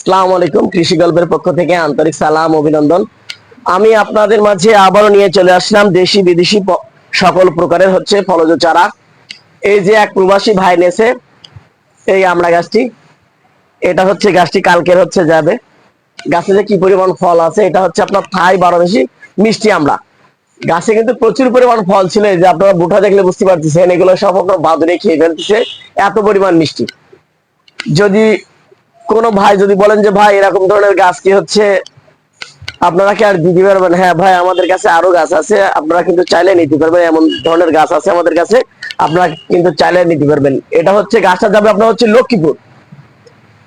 আসসালামু আলাইকুম, কৃষি গল্পের পক্ষ থেকে আন্তরিক সালাম, অভিনন্দন। আমি আপনাদের মাঝে আবারও নিয়ে চলে আসলাম দেশি বিদেশি সকল প্রকারের হচ্ছে ফলজ চারা। এই যে এক প্রবাসী ভাই নেছে, এই আমড়া গাছটি। এটা হচ্ছে গাছটি, কালকের হচ্ছে যাবে। গাছে যে কি পরিমাণ ফল আছে, এটা হচ্ছে আপনার থাই বারো বেশি মিষ্টি আমড়া গাছে কিন্তু প্রচুর পরিমাণ ফল ছিল যে আপনারা বুটা দেখলে বুঝতে পারতেছেন, এগুলো সব আপনার বাদুরে খেয়ে ফেলতেছে, এত পরিমাণ মিষ্টি। যদি কোন ভাই যদি বলেন যে ভাই এরকম ধরনের গাছ কি হচ্ছে? আপনারা কি আর দিতে পারবেন? হ্যাঁ ভাই আমাদের কাছে আরও গাছ আছে। আপনারা কিন্তু চাইলে নিতে পারবেন। এমন ধরনের গাছ আছে আমাদের কাছে। আপনারা কিন্তু চাইলে নিতে পারবেন। এটা হচ্ছে গাছটা যাবে আপনার হচ্ছে লক্ষ্মীপুর।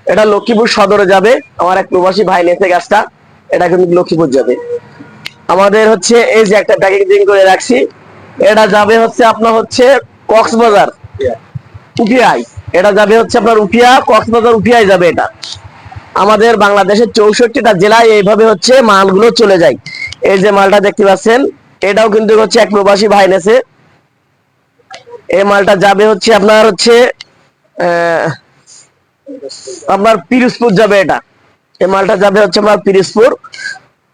এটা লক্ষ্মীপুর সদরে যাবে। আমার এক প্রবাসী ভাই নেছে গাছটা। এটা কিন্তু লক্ষ্মীপুর যাবে। আমাদের হচ্ছে এই যে একটা প্যাকেজিং করে রাখছি। এটা যাবে হচ্ছে আপনার হচ্ছে কক্সবাজার। উপিয়াই এটা যাবে হচ্ছে আপনার উপিয়া কক্সবাজার উপিয়াই যাবে এটা। আমাদের বাংলাদেশের চৌষট্টিটা জেলায় এইভাবে হচ্ছে মালগুলো চলে যায়। এই যে মালটা দেখতে পাচ্ছেন, এটাও কিন্তু হচ্ছে এক প্রবাসী ভাই নেছে। এই মালটা যাবে হচ্ছে আপনার হচ্ছে আপনার পিরোজপুর যাবে এটা। এই মালটা যাবে হচ্ছে আপনার পিরোজপুর।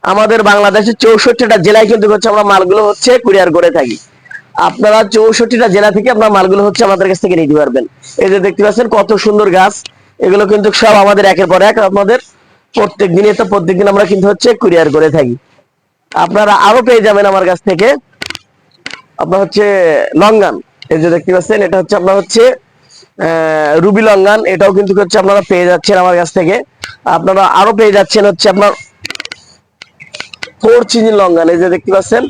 আমাদের বাংলাদেশের চৌষট্টিটা জেলায় কিন্তু হচ্ছে আমরা মালগুলো হচ্ছে কুরিয়ার করে থাকি। আপনারা চৌষট্টিটা জেলা থেকে আপনার মালগুলো হচ্ছে আমাদের কাছ থেকে নিতে পারবেন। এই যে দেখতে পাচ্ছেন কত সুন্দর গাছ। এগুলো কিন্তু সব আমাদের একের পর এক আমাদের প্রত্যেক দিনে তো প্রত্যেক দিন আমরা কিন্তু হচ্ছে কুরিয়ার করে থাকি। আপনারা আরও পেয়ে যাবেন আমার কাছ থেকে। আপনার হচ্ছে লঙ্গান। এই যে দেখতে পাচ্ছেন, এটা হচ্ছে আপনার হচ্ছে রুবি লঙ্গান। এটাও কিন্তু হচ্ছে আপনারা পেয়ে যাচ্ছেন আমার কাছ থেকে। আপনারা আরও পেয়ে যাচ্ছেন হচ্ছে আপনার ফোর চিনি লঙ্গান। এই যে দেখতে পাচ্ছেন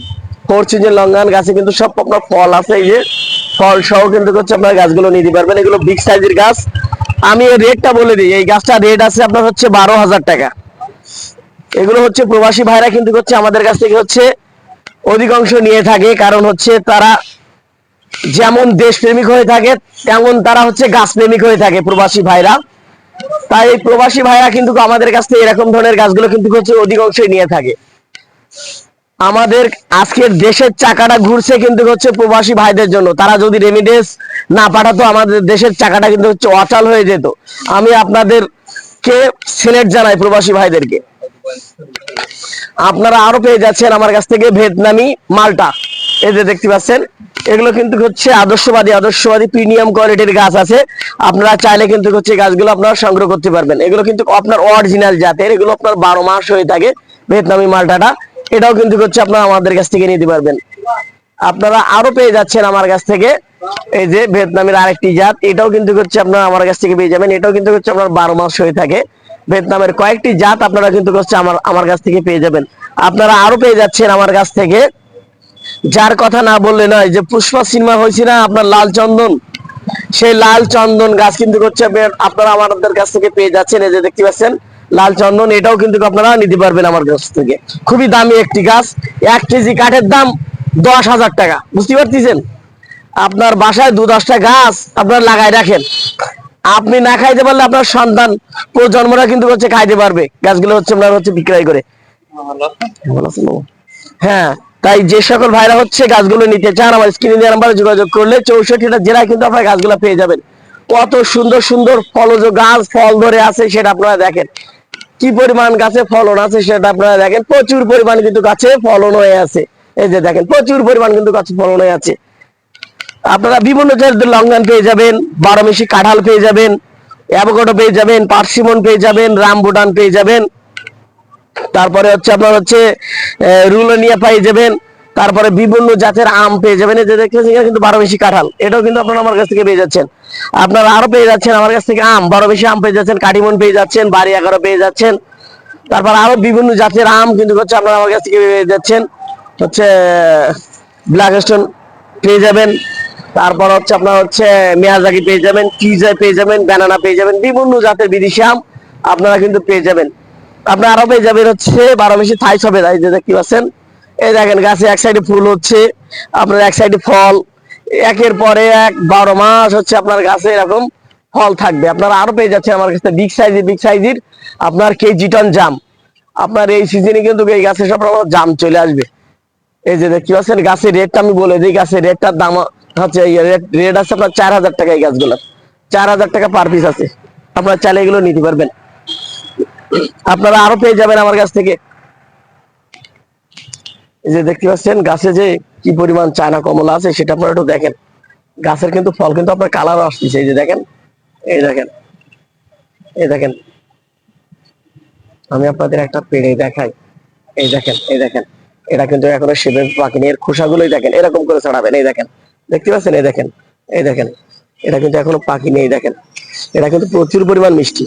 ফোর চিনি লঙ্গান গাছে কিন্তু সব আপনার ফল আছে, এই যে ফল সহ কিন্তু হচ্ছে আপনার গাছগুলো নিতে পারবেন। এগুলো বিগ সাইজের গাছ। আমি এর রেটটা বলে দিই, এই গাছটা রেট আছে আপনার হচ্ছে বারো হাজার টাকা। এগুলো হচ্ছে প্রবাসী ভাইরা কিন্তু হচ্ছে আমাদের কাছ থেকে হচ্ছে অধিকাংশ নিয়ে থাকে, কারণ হচ্ছে তারা যেমন দেশ প্রেমিক হয়ে থাকে, তেমন তারা হচ্ছে গাছ প্রেমিক হয়ে থাকে প্রবাসী ভাইরা। তাই এই প্রবাসী ভাইরা কিন্তু আমাদের কাছ থেকে এরকম ধরনের গাছগুলো কিন্তু হচ্ছে অধিকাংশই নিয়ে থাকে। আমাদের আজকের দেশের চাকাটা ঘুরছে কিন্তু হচ্ছে প্রবাসী ভাইদের জন্য। তারা যদি রেমিডেন্স না পাঠাতো, আমাদের দেশের চাকাটা কিন্তু হচ্ছে অচল হয়ে যেত। আমি আপনাদেরকে সিলেট জানাই প্রবাসী ভাইদেরকে। আপনারা আরও পেয়ে যাচ্ছেন আমার কাছ থেকে ভিয়েতনামি মালটা। এই যে দেখতে পাচ্ছেন, এগুলো কিন্তু হচ্ছে আদর্শবাদী আদর্শবাদী প্রিমিয়াম কোয়ালিটির গাছ আছে। আপনারা চাইলে কিন্তু হচ্ছে গাছগুলো আপনারা সংগ্রহ করতে পারবেন। এগুলো কিন্তু আপনার অরিজিনাল জাতের, এগুলো আপনার বারো মাস হয়ে থাকে ভিয়েতনামি মালটাটা। এটাও কিন্তু হচ্ছে আপনারা আমাদের কাছ থেকে নিতে পারবেন। আপনারা আরও পেয়ে যাচ্ছেন আমার কাছ থেকে। এই যে ভিয়েতনামের আরেকটি জাত, এটাও কিন্তু হচ্ছে আপনারা আমার কাছ থেকে পেয়ে যাবেন। এটাও কিন্তু হচ্ছে আপনার বারো মাস হয়ে থাকে। ভিয়েতনামের কয়েকটি জাত আপনারা কিন্তু হচ্ছে আমার আমার কাছ থেকে পেয়ে যাবেন। আপনারা আরও পেয়ে যাচ্ছেন আমার কাছ থেকে। যার কথা না বললে নয়, যে পুষ্পা সিনেমা হয়েছে না আপনার লাল চন্দন? সেই লাল চন্দন গাছ কিন্তু হচ্ছে আপনারা আমাদের কাছ থেকে পেয়ে যাচ্ছেন। এই যে দেখতে পাচ্ছেন লাল চন্দন এটাও কিন্তু আপনারা নিতে পারবেন আমার কাছ থেকে। খুবই দামি একটি গাছ এক কেজি কাঠের দাম দশ হাজার টাকা। বুঝতে পারতেছেন? আপনার বাসায় দু দশটা গাছ আপনার লাগাই রাখেন। আপনি না খাইতে পারলে আপনার সন্তান প্রজন্মরা কিন্তু হচ্ছে খাইতে পারবে। গাছগুলো হচ্ছে আপনার হচ্ছে বিক্রয় করে? হ্যাঁ তাই যে সকল ভাইরা হচ্ছে গাছগুলো নিতে চান আমার স্ক্রিনে দেওয়া নাম্বারে যোগাযোগ করলে চৌষট্টিটা জেলায় কিন্তু আপনারা গাছগুলো পেয়ে যাবেন। কত সুন্দর সুন্দর ফলজ গাছ ফল ধরে আছে সেটা আপনারা দেখেন। কি পরিমাণ গাছে ফলন আছে সেটা আপনারা দেখেন। প্রচুর পরিমাণ কিন্তু গাছে ফলন হয়ে আছে। এই যে দেখেন, প্রচুর পরিমাণ কিন্তু গাছে ফলন হয়ে আছে। আপনারা বিভিন্ন জাতের লঙ্গান পেয়ে যাবেন বারোমেশি কাঁঠাল পেয়ে যাবেন, অ্যাভোকাডো পেয়ে যাবেন, পার্সিমন পেয়ে যাবেন রামবুটান পেয়ে যাবেন। তারপরে হচ্ছে আপনার হচ্ছে রুলোনিয়া পেয়ে যাবেন। তারপরে বিভিন্ন জাতের আম পেয়ে যাবেন। যে এখানে কিন্তু বারো বেশি কাঁঠাল। এটাও কিন্তু আপনারা আমার কাছ থেকে পেয়ে যাচ্ছেন। আপনারা আরও পেয়ে যাচ্ছেন, আমার কাছ থেকে আম। বারো বেশি আম পেয়ে যাচ্ছেন, কাটিমন পেয়ে যাচ্ছেন, বাড়ি এগারো পেয়ে যাচ্ছেন। তারপর আরও বিভিন্ন জাতের আম কিন্তু হচ্ছে আপনারা আমার কাছ থেকে পেয়ে যাচ্ছেন। হচ্ছে, ব্ল্যাক স্টোন পেয়ে যাবেন। তারপর হচ্ছে আপনার হচ্ছে মেয়াজাকি পেয়ে যাবেন কিজা পেয়ে যাবেন, ব্যানানা পেয়ে যাবেন, বিভিন্ন জাতের বিদেশি আম আপনারা কিন্তু পেয়ে যাবেন। আপনারা আরও পেয়ে যাবেন হচ্ছে বারো বেশি থাই সবে দেখতে পাচ্ছেন। এই দেখেন গাছে এক সাইডে ফুল হচ্ছে, আপনার এক সাইডে ফল। একের পরে এক, বারো মাস হচ্ছে আপনার গাছে এরকম ফল থাকবে। আপনার আরও পেয়ে যাচ্ছে আমার কাছে বিগ সাইজের বিগ সাইজের আপনার কেজি টন জাম। আপনার এই সিজনে কিন্তু এই গাছে সব রকম জাম চলে আসবে। এই যে দেখতে পাচ্ছেন, গাছের রেটটা আমি বলে দিই, গাছের রেটটার দাম হচ্ছে রেট আছে আপনার চার হাজার টাকা এই গাছগুলো। চার হাজার টাকা পার পিস আছে। আপনারা চাইলে এগুলো নিতে পারবেন। আপনারা আরও পেয়ে যাবেন আমার কাছ থেকে। যে দেখতে পাচ্ছেন, গাছে যে কি পরিমাণ চায়না কমলা আছে, সেটা আপনারা একটু দেখেন। গাছের কিন্তু ফল কিন্তু আপনার কালার আসতেছে, এই যে দেখেন, এই দেখেন এই দেখেন। আমি আপনাদের একটা পেড়ে দেখাই। এই দেখেন এই দেখেন, এটা কিন্তু এখনও সেবে পাকিনি এর খোসাগুলোই দেখেন, এরকম করে ছাড়াবেন, এই দেখেন। দেখতে পাচ্ছেন? এই দেখেন এই দেখেন, এটা কিন্তু এখনও পাকিনি এই দেখেন। এটা কিন্তু প্রচুর পরিমাণ মিষ্টি,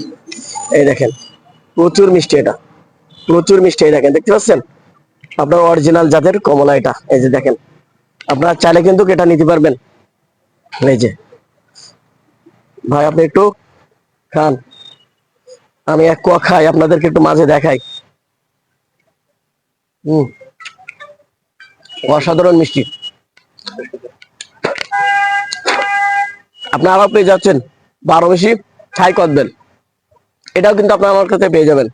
এই দেখেন, প্রচুর মিষ্টি এটা, প্রচুর মিষ্টি, এই দেখেন, দেখতে পাচ্ছেন? আপনার অরিজিনাল জাতের কমলা এটা। এই যে দেখেন, আপনারা চাইলে কিন্তু এটা নিতে পারবেন। এই যে। ভাই, আপনি একটু খান। আমি এক কোয়া খাই, আপনাদেরকে একটু মাঝে দেখাই। হম। অসাধারণ মিষ্টি। আপনারা পেয়ে যাচ্ছেন। বারো বেশি ছাই কদবেন এটাও কিন্তু আপনার আমার কাছে পেয়ে যাবেন।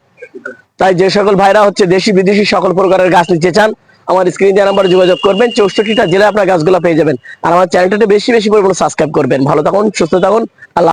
তাই যে সকল ভাইরা হচ্ছে দেশি বিদেশি সকল প্রকারের গাছ নিতে চান, আমার স্ক্রিন দেওয়া নাম্বারে যোগাযোগ করবেন। চৌষট্টিটা জেলায় আপনার গাছগুলো পেয়ে যাবেন। আর আমার চ্যানেলটাতে বেশি বেশি পরিমাণে সাবস্ক্রাইব করবেন। ভালো থাকুন, সুস্থ থাকুন, আল্লাহ